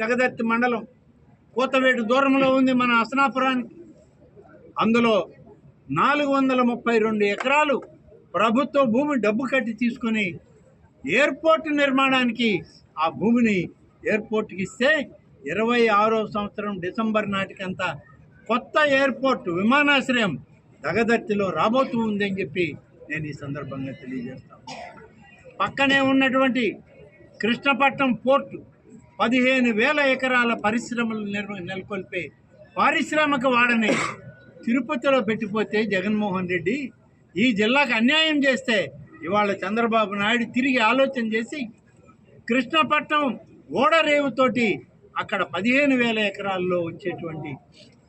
జగదత్తి మండలం కోతవేటు దూరంలో ఉంది మన అసనాపురానికి. అందులో నాలుగు వందల ముప్పై రెండు ఎకరాలు ప్రభుత్వ భూమి డబ్బు కట్టి తీసుకొని ఎయిర్పోర్ట్ నిర్మాణానికి ఆ భూమిని ఎయిర్పోర్ట్కి ఇస్తే ఇరవై ఆరో సంవత్సరం డిసెంబర్ నాటికంతా కొత్త ఎయిర్పోర్ట్ విమానాశ్రయం దగదర్తిలో రాబోతూ ఉందని చెప్పి నేను ఈ సందర్భంగా తెలియజేస్తాను. పక్కనే ఉన్నటువంటి కృష్ణపట్నం పోర్టు పదిహేను వేల ఎకరాల పరిశ్రమలు నెలకొల్పే పారిశ్రామిక వాడని తిరుపతిలో పెట్టిపోతే జగన్మోహన్ రెడ్డి ఈ జిల్లాకు అన్యాయం చేస్తే ఇవాళ చంద్రబాబు నాయుడు తిరిగి ఆలోచన చేసి కృష్ణపట్నం ఓడరేవుతోటి అక్కడ పదిహేను వేల ఎకరాల్లో వచ్చేటువంటి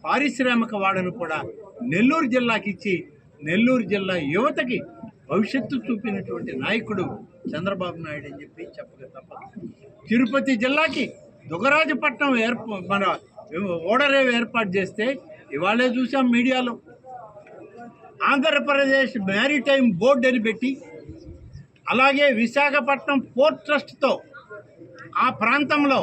పారిశ్రామిక వాడను కూడా నెల్లూరు జిల్లాకి ఇచ్చి నెల్లూరు జిల్లా యువతకి భవిష్యత్తు చూపినటువంటి నాయకుడు చంద్రబాబు నాయుడు అని చెప్పి చెప్పక తప్పదు తిరుపతి జిల్లాకి దుగరాజపట్నం ఏర్ప మన ఓడరేవు ఏర్పాటు చేస్తే ఇవాళే చూసాం మీడియాలో. ఆంధ్రప్రదేశ్ మ్యారిటైమ్ బోర్డు అని పెట్టి అలాగే విశాఖపట్నం పోర్ట్ ట్రస్ట్తో ఆ ప్రాంతంలో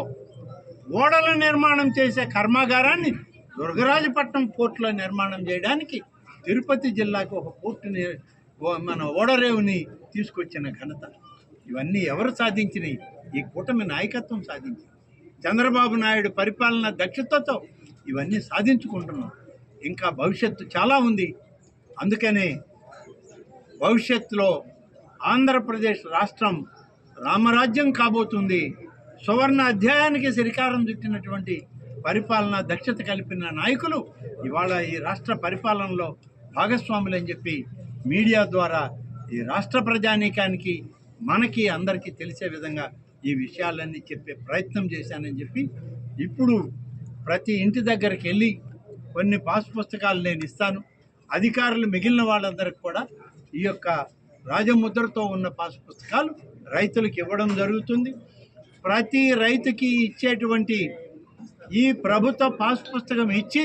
ఓడల నిర్మాణం చేసే కర్మాగారాన్ని దుర్గరాజపట్నం పోర్టులో నిర్మాణం చేయడానికి తిరుపతి జిల్లాకు ఒక పోర్టుని మన ఓడరేవుని తీసుకొచ్చిన ఘనత. ఇవన్నీ ఎవరు సాధించినాయి ఈ కూటమి నాయకత్వం సాధించింది. చంద్రబాబు నాయుడు పరిపాలన దక్షతతో ఇవన్నీ సాధించుకుంటున్నాం. ఇంకా భవిష్యత్తు చాలా ఉంది. అందుకనే భవిష్యత్తులో ఆంధ్రప్రదేశ్ రాష్ట్రం రామరాజ్యం కాబోతుంది. సువర్ణ అధ్యాయానికి శ్రీకారం చుట్టినటువంటి పరిపాలన దక్షత కలిపిన నాయకులు ఇవాళ ఈ రాష్ట్ర పరిపాలనలో భాగస్వాములు అని చెప్పి మీడియా ద్వారా ఈ రాష్ట్ర ప్రజానీకానికి మనకి అందరికీ తెలిసే విధంగా ఈ విషయాలన్నీ చెప్పే ప్రయత్నం చేశానని చెప్పి ఇప్పుడు ప్రతి ఇంటి దగ్గరికి వెళ్ళి కొన్ని పాస్ పుస్తకాలు నేను ఇస్తాను. అధికారులు మిగిలిన వాళ్ళందరికి కూడా ఈ యొక్క రాజముద్రతో ఉన్న పాస్ పుస్తకాలు రైతులకు ఇవ్వడం జరుగుతుంది. ప్రతి రైతుకి ఇచ్చేటువంటి ఈ ప్రభుత్వ పాస్ పుస్తకం ఇచ్చి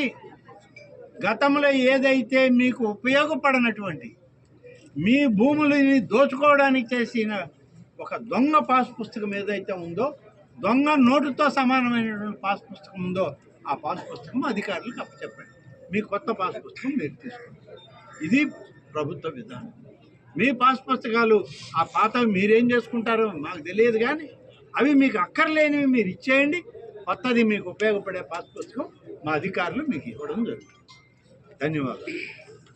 గతంలో ఏదైతే మీకు ఉపయోగపడనటువంటి మీ భూములని దోచుకోవడానికి చేసిన ఒక దొంగ పాస్ పుస్తకం ఏదైతే ఉందో దొంగ నోటుతో సమానమైనటువంటి పాస్ పుస్తకం ఉందో ఆ పాస్ పుస్తకం అధికారులకు అప్పచెప్పండి. మీ కొత్త పాస్ పుస్తకం మీరు తీసుకోండి. ఇది ప్రభుత్వ విధానం. మీ పాస్ పుస్తకాలు ఆ పాతవి మీరేం చేసుకుంటారో మాకు తెలియదు కానీ అవి మీకు అక్కర్లేనివి మీరు ఇచ్చేయండి. కొత్తది మీకు ఉపయోగపడే పాస్ పుస్తకం మా అధికారులు మీకు ఇవ్వడం జరుగుతుంది. ధన్యవాదాలు.